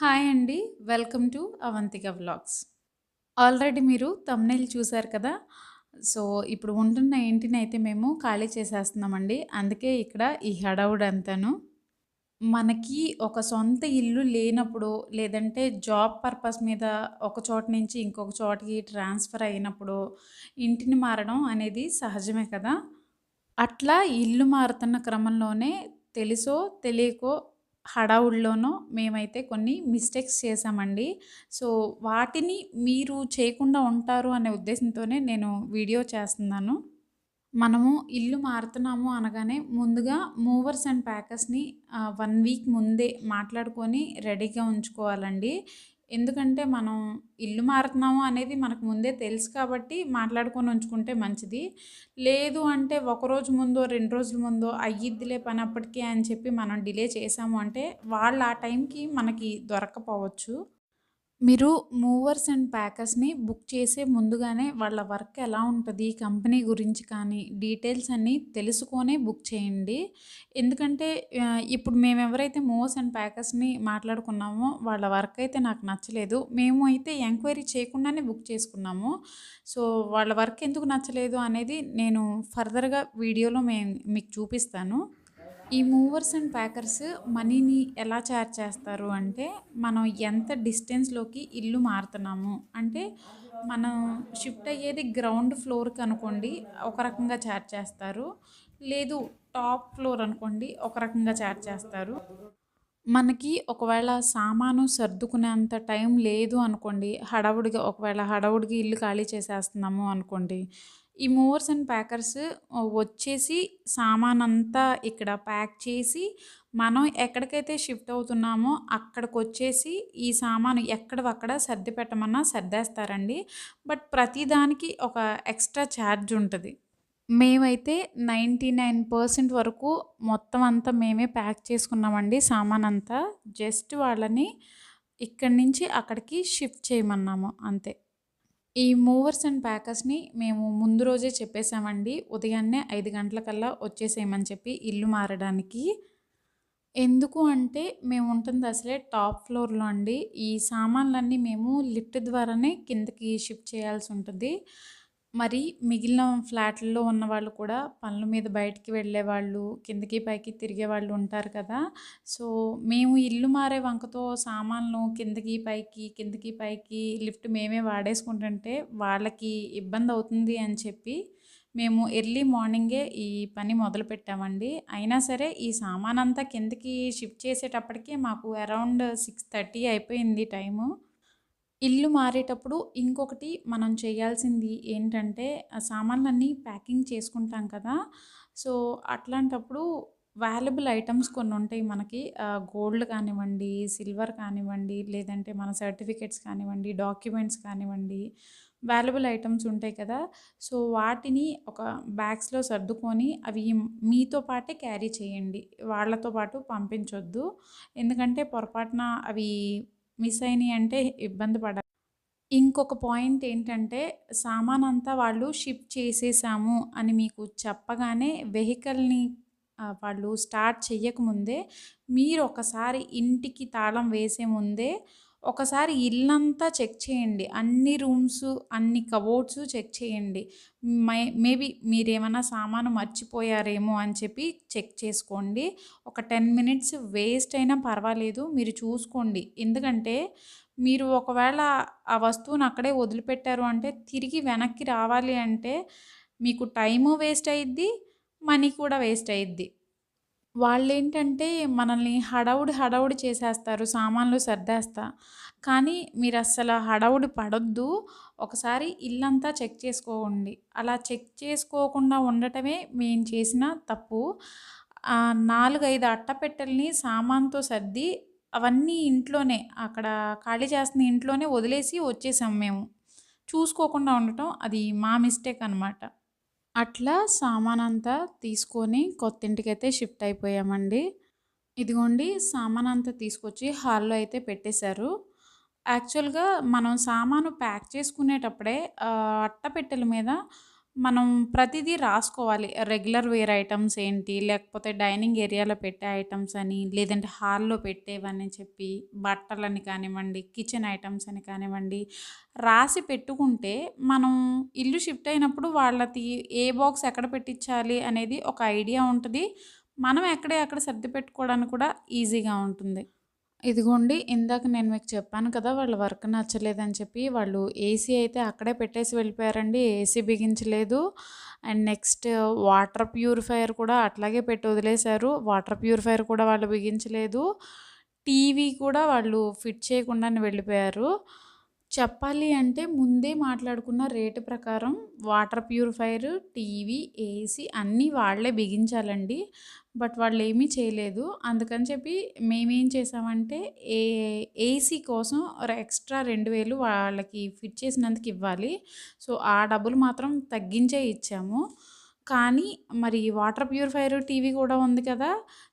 Hi అండి. Welcome to Avantika vlogs. Already మీరు thumbnail చూసారు కదా! సో, ఇప్పుడు ఉంటున్న ఇంటిని అయితే మేము ఖాళీ చేసేస్తున్నామండి. అందుకే ఇక్కడ ఈ హడావుడంతాను. మనకి ఒక సొంత ఇల్లు లేనప్పుడు, లేదంటే జాబ్ పర్పస్ మీద ఒక చోట నుంచి ఇంకొక చోటకి ట్రాన్స్‌ఫర్ అయినప్పుడు, ఇంటిని మారడం అనేది సహజమే కదా! అట్లా ఇల్లు మారుతున్న క్రమంలోనే తెలుసో, తెలియకో హడావుల్లోనో మేమైతే కొన్ని మిస్టేక్స్ చేశామండి. సో, వాటిని మీరు చేయకుండా ఉంటారు అనే ఉద్దేశంతోనే నేను వీడియో చేస్తున్నాను. మనము ఇల్లు మారుతున్నాము అనగానే ముందుగా మూవర్స్ అండ్ ప్యాకర్స్‌ని వన్ వీక్ ముందే మాట్లాడుకొని రెడీగా ఉంచుకోవాలండి. ఎందుకంటే మనం ఇల్లు మారుతున్నాము అనేది మనకు ముందే తెలుసు కాబట్టి మాట్లాడుకొని ఉంచుకుంటే మంచిది. లేదు అంటే ఒకరోజు ముందో, రెండు రోజుల ముందో అయ్యిద్దిలే పని అప్పటికి అని చెప్పి మనం డిలే చేసాము అంటే వాళ్ళు ఆ టైంకి మనకి దొరకకపోవచ్చు మీరు మూవర్స్ అండ్ ప్యాకర్స్‌ని బుక్ చేసే ముందుగానే వాళ్ళ వర్క్ ఎలా ఉంటుంది కంపెనీ గురించి కానీ డీటెయిల్స్ అన్నీ తెలుసుకొనే బుక్ చేయండి. ఎందుకంటే ఇప్పుడు మేము ఎవరైతే మూవర్స్ అండ్ ప్యాకర్స్‌ని మాట్లాడుకున్నామో వాళ్ళ వర్క్ అయితే నాకు నచ్చలేదు. మేము అయితే ఎంక్వైరీ చేయకుండానే బుక్ చేసుకున్నాము. సో, వాళ్ళ వర్క్ ఎందుకు నచ్చలేదు అనేది నేను ఫర్దర్‌గా వీడియోలో మేము మీకు చూపిస్తాను. ఈ మూవర్స్ అండ్ ప్యాకర్స్ మనీని ఎలా చార్జ్ చేస్తారు అంటే, మనం ఎంత డిస్టెన్స్‌లోకి ఇల్లు మారుతున్నాము. అంటే మనం షిఫ్ట్ అయ్యేది గ్రౌండ్ ఫ్లోర్‌కి అనుకోండి ఒక రకంగా చార్జ్ చేస్తారు. లేదు టాప్ ఫ్లోర్ అనుకోండి ఒక రకంగా చార్జ్ చేస్తారు. మనకి ఒకవేళ సామాను సర్దుకునేంత టైం లేదు అనుకోండి, హడావుడిగా ఒకవేళ హడావుడిగా ఇల్లు ఖాళీ చేసేస్తున్నాము అనుకోండి, ఈ మూవర్స్ అండ్ ప్యాకర్స్ వచ్చేసి సామాన్ అంతా ఇక్కడ ప్యాక్ చేసి, మనం ఎక్కడికైతే షిఫ్ట్ అవుతున్నామో అక్కడికొచ్చేసి ఈ సామాను ఎక్కడవక్కడ సర్ది పెట్టమన్నా సర్దేస్తారండి. బట్ ప్రతి దానికి ఒక ఎక్స్‌ట్రా ఛార్జ్ ఉంటుంది మేమైతే 99% వరకు మొత్తం అంతా మేమే ప్యాక్ చేసుకున్నామండి సామాన్ అంతా జస్ట్ వాళ్ళని ఇక్కడి నుంచి అక్కడికి షిఫ్ట్ చేయమన్నాము అంతే. ఈ మూవర్స్ అండ్ ప్యాకర్స్‌ని మేము ముందు రోజే చెప్పేసామండి. ఉదయాన్నే ఐదు గంటలకల్లా వచ్చేసేయమని చెప్పి ఇల్లు మారడానికి. ఎందుకు అంటే మేము ఉంటుంది అసలే టాప్ ఫ్లోర్‌లో అండి. ఈ సామాన్లన్నీ మేము లిఫ్ట్ ద్వారానే కిందకి షిఫ్ట్ చేయాల్సి ఉంటుంది మరి మిగిలిన ఫ్లాట్లలో ఉన్న వాళ్ళు కూడా పనుల మీద బయటికి వెళ్ళే వాళ్ళు కిందకి పైకి తిరిగే వాళ్ళు ఉంటారు కదా! సో, మేము ఇల్లు మారే వంకతో సామాన్లు కిందకి పైకి, కిందకి పైకి లిఫ్ట్ మేమే వాడేసుకుంటుంటే వాళ్ళకి ఇబ్బంది అవుతుంది అని చెప్పి మేము ఎర్లీ మార్నింగే ఈ పని మొదలు పెట్టామండి అయినా సరే ఈ సామానంతా కిందకి షిఫ్ట్ చేసేటప్పటికి మాకు అరౌండ్ 6:30 అయిపోయింది టైము. ఇల్లు మారేటప్పుడు ఇంకొకటి మనం చేయాల్సింది ఏంటంటే, ఆ సామాన్లన్నీ ప్యాకింగ్ చేసుకుంటాం కదా! సో, అట్లాంటప్పుడు వాల్యుబుల్ కొన్ని ఉంటాయి మనకి. గోల్డ్ కానివ్వండి, సిల్వర్ కానివ్వండి, లేదంటే మన సర్టిఫికేట్స్ కానివ్వండి, డాక్యుమెంట్స్ కానివ్వండి, వాల్యుబుల్ ఐటమ్స్ ఉంటాయి కదా! సో, వాటిని ఒక బ్యాగ్స్‌లో సర్దుకొని అవి మీతో పాటే క్యారీ చేయండి. వాళ్ళతో పాటు పంపించొద్దు. ఎందుకంటే పొరపాటున అవి మిస్ అయినాయి అంటే ఇబ్బంది పడ. ఇంకొక పాయింట్ ఏంటంటే, సామానంతా వాళ్ళు షిప్ చేసేసాము అని మీకు చెప్పగానే వెహికల్‌ని వాళ్ళు స్టార్ట్ చెయ్యకముందే మీరు ఒకసారి ఇంటికి తాళం వేసే ముందే ఒకసారి ఇల్లంతా చెక్ చేయండి. అన్ని రూమ్స్, అన్ని కబోర్డ్స్ చెక్ చేయండి. మై మేబీ మీరేమైనా సామాను మర్చిపోయారేమో అని చెప్పి చెక్ చేసుకోండి. ఒక 10 మినిట్స్ వేస్ట్ అయినా పర్వాలేదు మీరు చూసుకోండి. ఎందుకంటే, మీరు ఒకవేళ ఆ వస్తువుని అక్కడే వదిలిపెట్టారు అంటే తిరిగి వెనక్కి రావాలి అంటే మీకు టైము వేస్ట్ అయ్యిద్ది, మనీ కూడా వేస్ట్ అయ్యిద్ది. వాళ్ళేంటంటే మనల్ని హడావుడి, హడావుడి చేసేస్తారు సామాన్లు సర్దేస్తా. కానీ మీరు అస్సలు హడావుడి పడొద్దు. ఒకసారి ఇల్లంతా చెక్ చేసుకోండి. అలా చెక్ చేసుకోకుండా ఉండటమే మేము చేసిన తప్పు. నాలుగైదు అట్టపెట్టెల్ని సామాన్తో సర్ది అవన్నీ ఇంట్లోనే అక్కడ ఖాళీ చేస్తున్న ఇంట్లోనే వదిలేసి వచ్చేసాం మేము. చూసుకోకుండా ఉండటం అది మా మిస్టేక్ అనమాట. అట్లా సామానంతా తీసుకొని కొత్తింటికైతే షిఫ్ట్ అయిపోయామండి. ఇదిగోండి సామానంతా తీసుకొచ్చి హాల్‌లో అయితే పెట్టేశారు. యాక్చువల్‌గా మనం సామాను ప్యాక్ చేసుకునేటప్పుడే అట్టపెట్టెల మీద మనం ప్రతిదీ రాసుకోవాలి. రెగ్యులర్ వేర్ ఐటమ్స్ ఏంటి, లేకపోతే డైనింగ్ ఏరియాలో పెట్టే ఐటమ్స్ అని, లేదంటే హాల్‌లో పెట్టేవని చెప్పి, బట్టలని కానివ్వండి, కిచెన్ ఐటమ్స్ అని కానివ్వండి, రాసి పెట్టుకుంటే మనం ఇల్లు షిఫ్ట్ అయినప్పుడు వాళ్ళది ఏ బాక్స్ ఎక్కడ పెట్టించాలి అనేది ఒక ఐడియా ఉంటుంది మనం ఎక్కడే అక్కడ సర్ది పెట్టుకోవడానికి కూడా ఈజీగా ఉంటుంది. ఇదిగోండి ఇందాక నేను మీకు చెప్పాను కదా! వాళ్ళ వర్క్ నచ్చలేదని చెప్పి వాళ్ళు ఏసీ అయితే అక్కడే పెట్టేసి వెళ్ళిపోయారండి. ఏసీ బిగించలేదు. అండ్ నెక్స్ట్ వాటర్ ప్యూరిఫైయర్ కూడా అట్లాగే పెట్టి వదిలేశారు. వాటర్ ప్యూరిఫైయర్ కూడా వాళ్ళు బిగించలేదు. టీవీ కూడా వాళ్ళు ఫిట్ చేయకుండానే వెళ్ళిపోయారు. చెప్పాలి అంటే ముందే మాట్లాడుకున్న రేటు ప్రకారం వాటర్ ప్యూరిఫైర్ టీవీ, ఏసీ అన్నీ వాళ్ళే బిగించాలండి. బట్ వాళ్ళు ఏమీ చేయలేదు. అందుకని చెప్పి మేమేం చేసామంటే ఏ ఏసీ కోసం ఎక్స్ట్రా రెండు వేలు వాళ్ళకి ఫిట్ చేసినందుకు ఇవ్వాలి. సో, ఆ డబ్బులు మాత్రం తగ్గించే ఇచ్చాము. కానీ మరి వాటర్ ప్యూరిఫైర్ టీవీ కూడా ఉంది కదా!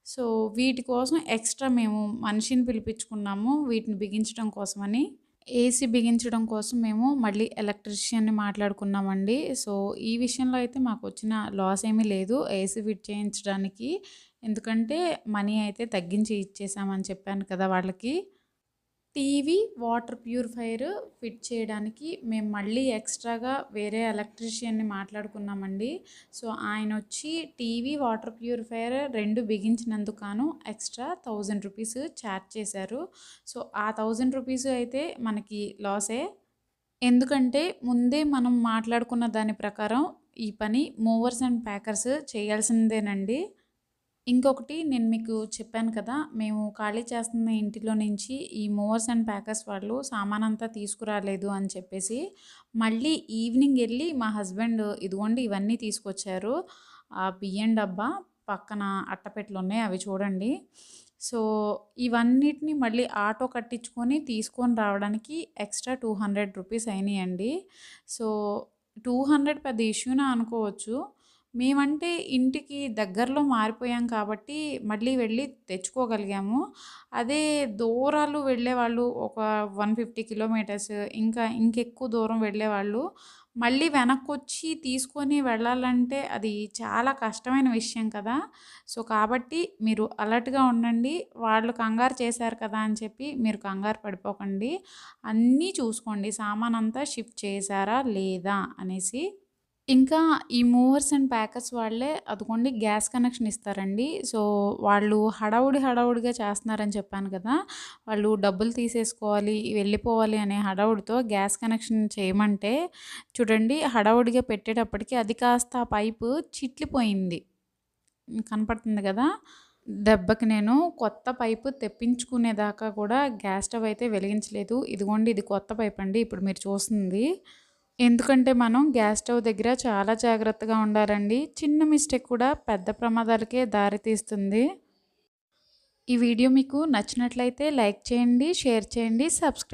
సో, వీటి కోసం ఎక్స్‌ట్రా మేము మనిషిని పిలిపించుకున్నాము. వీటిని బిగించడం కోసమని. ఏసీ బిగించడం కోసం మేము మళ్ళీ ఎలక్ట్రీషియన్‌ని మాట్లాడుకున్నామండి. సో, ఈ విషయంలో అయితే మాకు వచ్చిన లాస్ ఏమీ లేదు ఏసీ ఫిట్ చేయించడానికి. ఎందుకంటే మనీ అయితే తగ్గించి ఇచ్చేసామని చెప్పాను కదా వాళ్ళకి. టీవీ, వాటర్ ప్యూరిఫైయర్ ఫిట్ చేయడానికి మేము మళ్ళీ ఎక్స్‌ట్రాగా వేరే ఎలక్ట్రీషియన్‌ని మాట్లాడుకున్నామండి. సో, ఆయన వచ్చి టీవీ, వాటర్ ప్యూరిఫైయర్ రెండు బిగించినందుకు ఎక్స్‌ట్రా థౌజండ్ రూపీస్ ఛార్జ్ చేశారు. సో, ఆ థౌజండ్ రూపీస్ అయితే మనకి లాసే. ఎందుకంటే ముందే మనం మాట్లాడుకున్న దాని ప్రకారం ఈ పని మూవర్స్ అండ్ ప్యాకర్స్ చేయాల్సిందేనండి. ఇంకొకటి నేను మీకు చెప్పాను కదా! మేము ఖాళీ చేస్తున్న ఇంటిలో నుంచి ఈ మూవర్స్ అండ్ ప్యాకర్స్ వాళ్ళు సామానంతా తీసుకురాలేదు అని చెప్పేసి, మళ్ళీ ఈవినింగ్ వెళ్ళి మా హస్బెండ్ ఇదిగోండి ఇవన్నీ తీసుకొచ్చారు. ఆ బియ్యం డబ్బా, పక్కన అట్టపెట్టెలున్నాయి అవి చూడండి. సో, ఇవన్నిటిని మళ్ళీ ఆటో కట్టించుకొని తీసుకొని రావడానికి ఎక్స్‌ట్రా టూ హండ్రెడ్ రూపీస్ అయినాయండి. సో, 200 పెద్ద ఇష్యూనా అనుకోవచ్చు. మేమంటే ఇంటికి దగ్గరలో మారిపోయాం కాబట్టి మళ్ళీ వెళ్ళి తెచ్చుకోగలిగాము. అదే దూరాలు వెళ్ళేవాళ్ళు ఒక 150 కిలోమీటర్స్ ఇంకా ఇంకెక్కువ దూరం వెళ్ళేవాళ్ళు మళ్ళీ వెనక్కొచ్చి తీసుకొని వెళ్ళాలంటే అది చాలా కష్టమైన విషయం కదా! సో, కాబట్టి మీరు అలర్ట్‌గా ఉండండి. వాళ్ళు కంగారు చేశారు కదా అని చెప్పి మీరు కంగారు పడిపోకండి. అన్నీ చూసుకోండి సామానంతా షిఫ్ట్ చేశారా లేదా అనేసి. ఇంకా ఈ మూవర్స్ అండ్ ప్యాకర్స్ వాళ్ళే అదిగోండి గ్యాస్ కనెక్షన్ ఇస్తారండి. సో, వాళ్ళు హడావుడి హడావుడిగా చేస్తున్నారని చెప్పాను కదా! వాళ్ళు డబ్బులు తీసేసుకోవాలి, వెళ్ళిపోవాలి అనే హడావుడితో గ్యాస్ కనెక్షన్ చేయమంటే చూడండి హడావుడిగా పెట్టేటప్పటికి అది కాస్త ఆ పైపు చిట్లిపోయింది. కనపడుతుంది కదా! దెబ్బకి నేను కొత్త పైపు తెప్పించుకునేదాకా కూడా గ్యాస్ స్టవ్ అయితే వెలిగించలేదు. ఇదిగోండి ఇది కొత్త పైప్ అండి ఇప్పుడు మీరు చూస్తుంది. ఎందుకంటే మనం గ్యాస్ స్టవ్ దగ్గర చాలా జాగ్రత్తగా ఉండాలండి. చిన్న మిస్టేక్ కూడా పెద్ద ప్రమాదాలకే దారితీస్తుంది ఈ వీడియో మీకు నచ్చినట్లయితే లైక్ చేయండి, షేర్ చేయండి, సబ్స్క్రైబ్